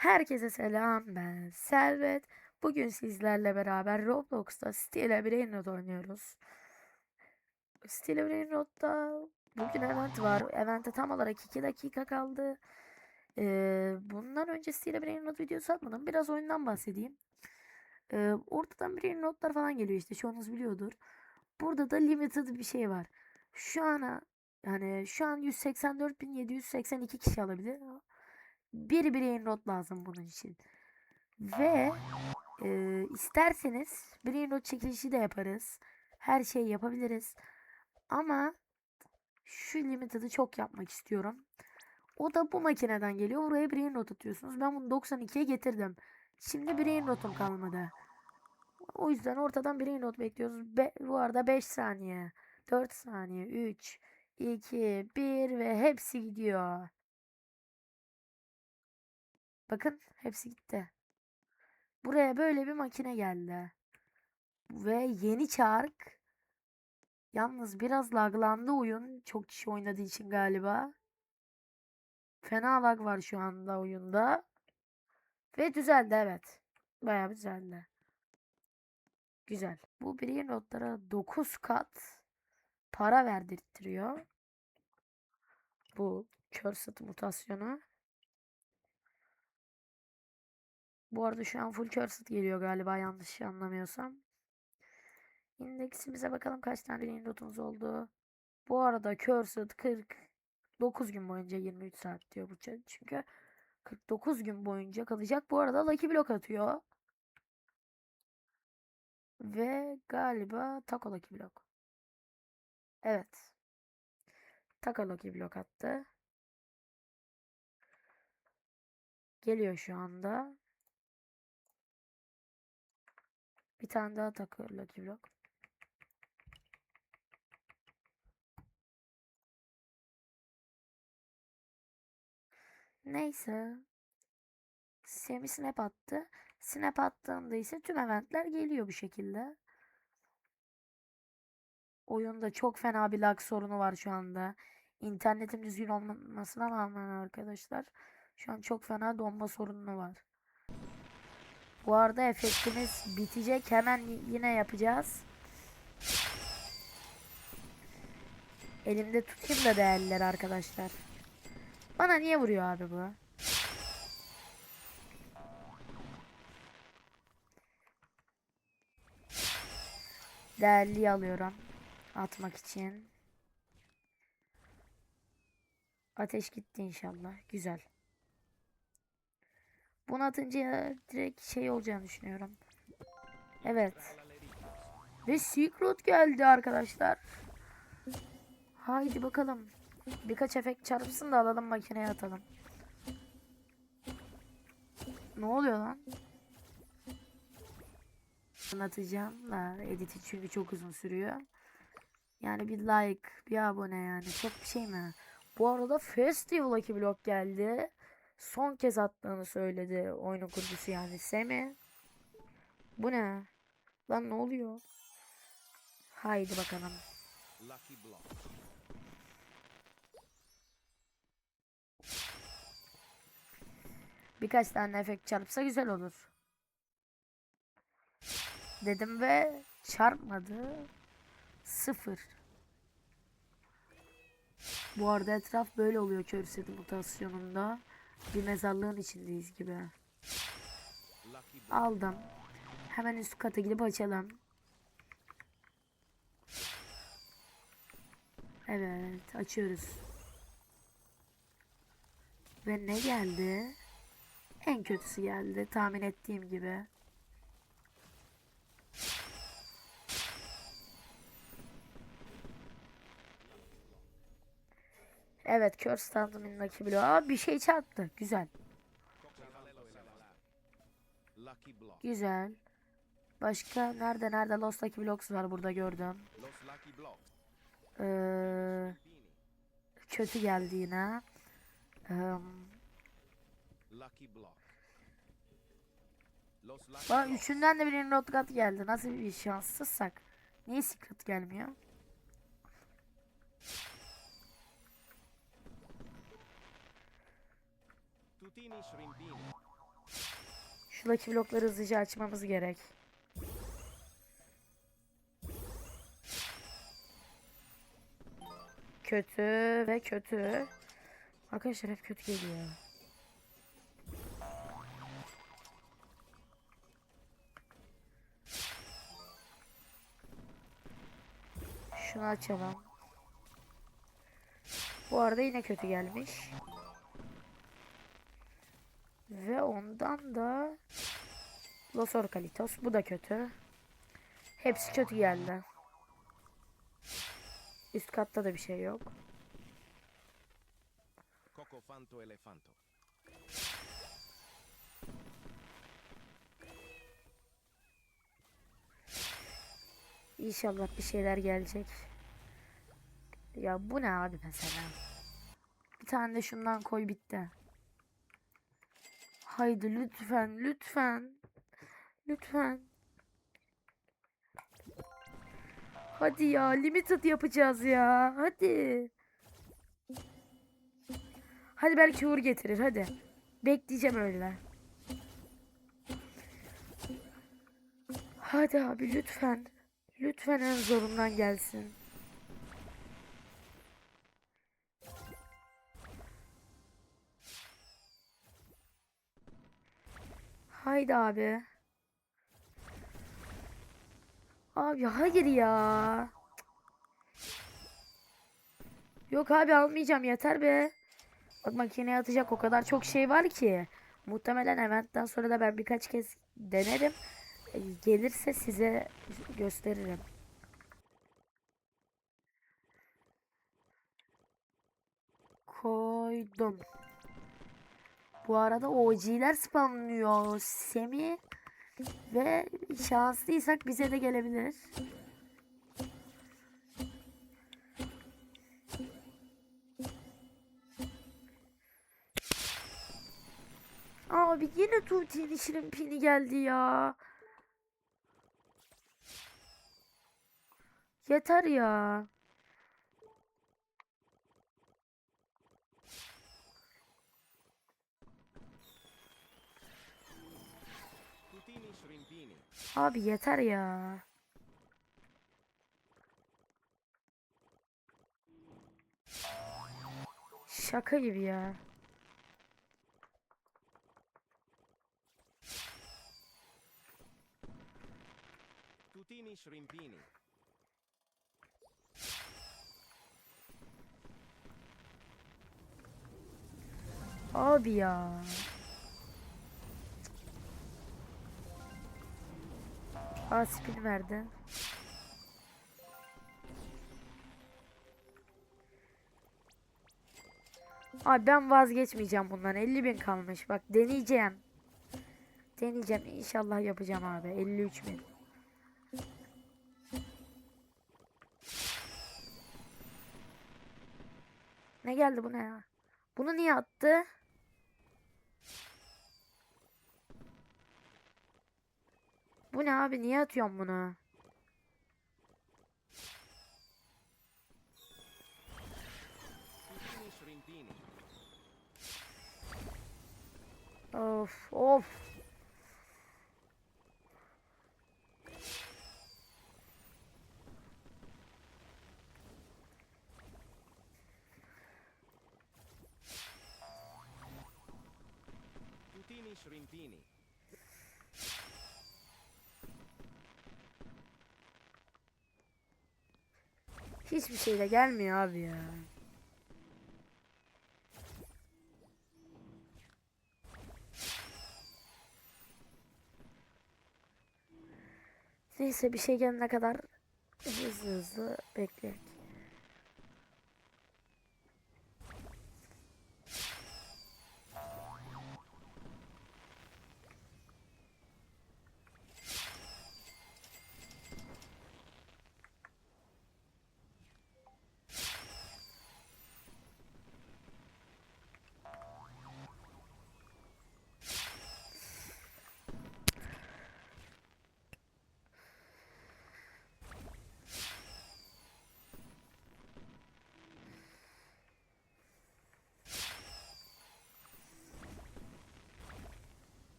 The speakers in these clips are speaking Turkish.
Herkese selam ben Servet. Bugün sizlerle beraber Roblox'ta Stile Brainrot oynuyoruz. Stile Brainrot'ta bugün event var. Event'e tam olarak 2 dakika kaldı. Ee, bundan önce Stile Brainrot videosu atmadım. Biraz oyundan bahsedeyim. Ee, ortadan Brainrot'lar falan geliyor işte çoğunuz biliyordur. Burada da limited bir şey var. Şu ana yani şu an 184.782 kişi alabilir. Bir brain rot lazım bunun için. Ve e, isterseniz brain rot çekilişi de yaparız. Her şeyi yapabiliriz. Ama şu limited'ı çok yapmak istiyorum. O da bu makineden geliyor. Buraya brain rot atıyorsunuz. Ben bunu 92'ye getirdim. Şimdi brain rotum kalmadı. O yüzden ortadan brain rot bekliyoruz. Be bu arada 5 saniye, 4 saniye, 3, 2, 1 ve hepsi gidiyor. Bakın hepsi gitti. Buraya böyle bir makine geldi. Ve yeni çark. Yalnız biraz laglandı oyun. Çok kişi oynadığı için galiba. Fena lag var şu anda oyunda. Ve düzeldi evet. Bayağı düzeldi. Güzel. Bu brain notlara 9 kat para verdirtiyor. Bu cursed mutasyonu. Bu arada şu an full cursed geliyor galiba yanlış anlamıyorsam. İndeksimize bakalım kaç tane brain notumuz oldu. Bu arada cursed 49 gün boyunca 23 saat diyor bu. Çünkü 49 gün boyunca kalacak. Bu arada Lucky Block atıyor. Ve galiba Taco Lucky Block. Evet. Taco Lucky Block attı. Geliyor şu anda. Bir tane daha takı Lucky Block. Neyse. Semi snap attı. Snap attığında ise tüm eventler geliyor bu şekilde. Oyunda çok fena bir lag sorunu var şu anda. İnternetim düzgün olmamasına rağmen arkadaşlar. Şu an çok fena donma sorunu var. Bu arada efektimiz bitecek. Hemen yine yapacağız. Elimde tutayım da değerliler arkadaşlar. Bana niye vuruyor abi bu? Değerliyi alıyorum. Atmak için. Ateş gitti inşallah. Güzel. Bunu atınca direkt şey olacağını düşünüyorum. Evet. Ve Secret geldi arkadaşlar. Haydi bakalım. Birkaç efekt çarpsın da alalım makineye atalım. Ne oluyor lan? Anlatacağım da editi çünkü çok uzun sürüyor. Yani bir like, bir abone yani çok bir şey mi? Bu arada Festival'daki blok geldi son kez attığını söyledi oyunun kurucusu yani Semi. Bu ne? Lan ne oluyor? Haydi bakalım. Birkaç tane efekt çarpsa güzel olur. Dedim ve çarpmadı. Sıfır. Bu arada etraf böyle oluyor Körset'in mutasyonunda. Bir mezarlığın içindeyiz gibi. Aldım. Hemen üst kata gidip açalım. Evet açıyoruz. Ve ne geldi? En kötüsü geldi tahmin ettiğim gibi. Evet kör standım indaki bloğu. Aa, bir şey çarptı. Güzel. Güzel. Başka nerede nerede Lost Lucky Blocks var burada gördüm. Ee, kötü geldi yine. Ee, Lucky bana üçünden de birinin Rotgat geldi. Nasıl bir şanssızsak. Niye Secret gelmiyor? Tutini Shrimpini. Şu Lucky blokları hızlıca açmamız gerek. Kötü ve kötü. Arkadaşlar hep kötü geliyor. Şunu açalım. Bu arada yine kötü gelmiş. Ve ondan da Los Orcalitos. Bu da kötü. Hepsi kötü geldi. Üst katta da bir şey yok. Cocofanto elefanto. İnşallah bir şeyler gelecek. Ya bu ne abi mesela? Bir tane de şundan koy bitti. Haydi lütfen lütfen. Lütfen. Hadi ya limited yapacağız ya. Hadi. Hadi belki uğur getirir hadi. Bekleyeceğim öyle. Hadi abi lütfen. Lütfen en zorundan gelsin. Haydi abi. Abi hayır ya. Yok abi almayacağım yeter be. Bak makineye atacak o kadar çok şey var ki. Muhtemelen eventten sonra da ben birkaç kez denerim. E, Gelirse size gösteririm. Koydum. Bu arada OG'ler spamlıyor. Semi ve şanslıysak bize de gelebilir. Abi yine Tuti'nin şirin pini geldi ya. Yeter ya. Tutini shrimpini. Abi yeter ya. Şaka gibi ya. Tutini shrimpini. Abi ya. Aa spin verdi. Abi ben vazgeçmeyeceğim bundan. 50 bin kalmış. Bak deneyeceğim. Deneyeceğim. İnşallah yapacağım abi. 53 bin. Ne geldi bu ne ya? Bunu niye attı? Bu ne abi? Niye atıyorum bunu? Of of. Tutini shrimpini. Hiçbir şey de gelmiyor abi ya. Neyse bir şey gelene kadar hızlı hızlı bekleyek.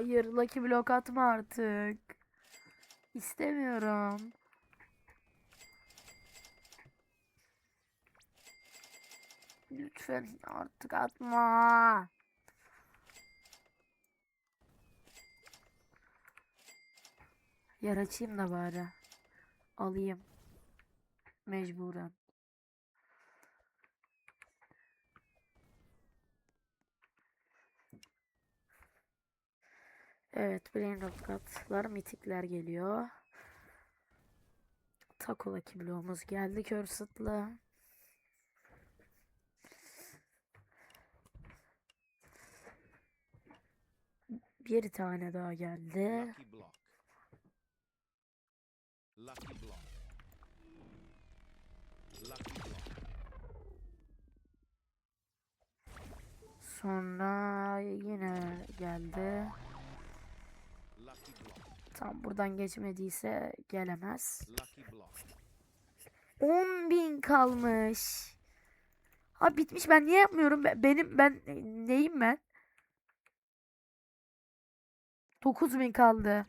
Hayır, Lucky Block atma artık. İstemiyorum. Lütfen artık atma. Yer da bari. Alayım. Mecburen. Evet, Brain Rot katlar, mitikler geliyor. Takola bloğumuz geldi Cursed'la. Bir tane daha geldi. Lucky block. Lucky block. Lucky block. Sonra yine geldi. Tam buradan geçmediyse gelemez. Lucky block. 10.000 kalmış. Ha bitmiş ben niye yapmıyorum? Be- Benim ben neyim ben? 9.000 kaldı.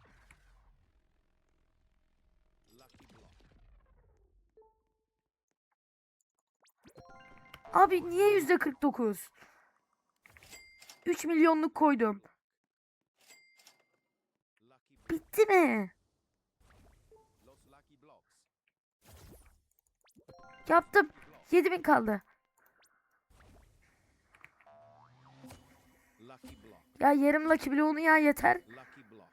Abi niye yüzde 49? 3 milyonluk koydum. Bitti mi? Yaptım. 7000 kaldı. Ya yarım Lucky Block'unu ya yeter. Lucky block.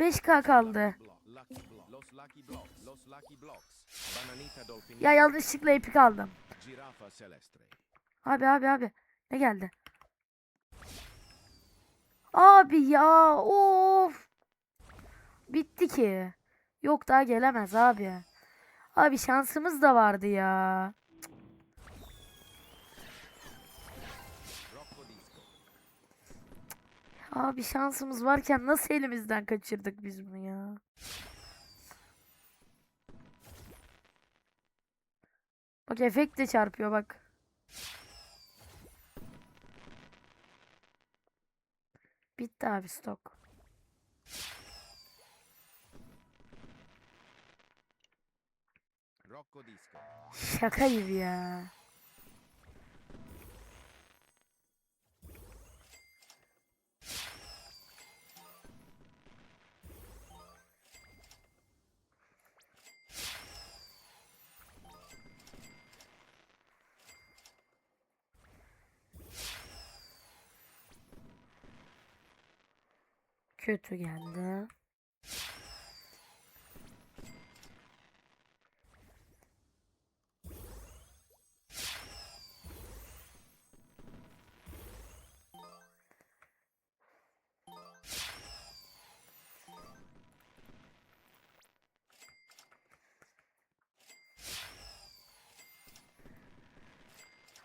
5k kaldı. Ya yanlışlıkla epic aldım. Abi abi abi. Ne geldi? Abi ya of. Bitti ki. Yok daha gelemez abi. Abi şansımız da vardı ya. Abi şansımız varken nasıl elimizden kaçırdık biz bunu ya? Bak efekt de çarpıyor bak. Bitti abi stok. Şaka gibi ya. Kötü geldi.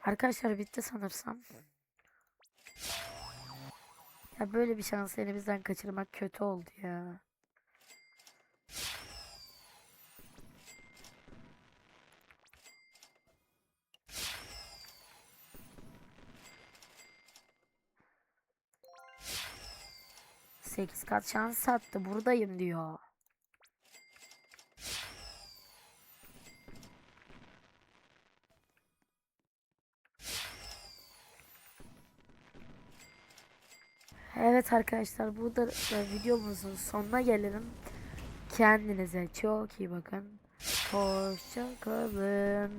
Arkadaşlar bitti sanırsam. Ya böyle bir şansı elimizden kaçırmak kötü oldu ya. Sekiz kat şans sattı. Buradayım diyor. Evet arkadaşlar burada da videomuzun sonuna gelelim. Kendinize çok iyi bakın. Hoşça kalın.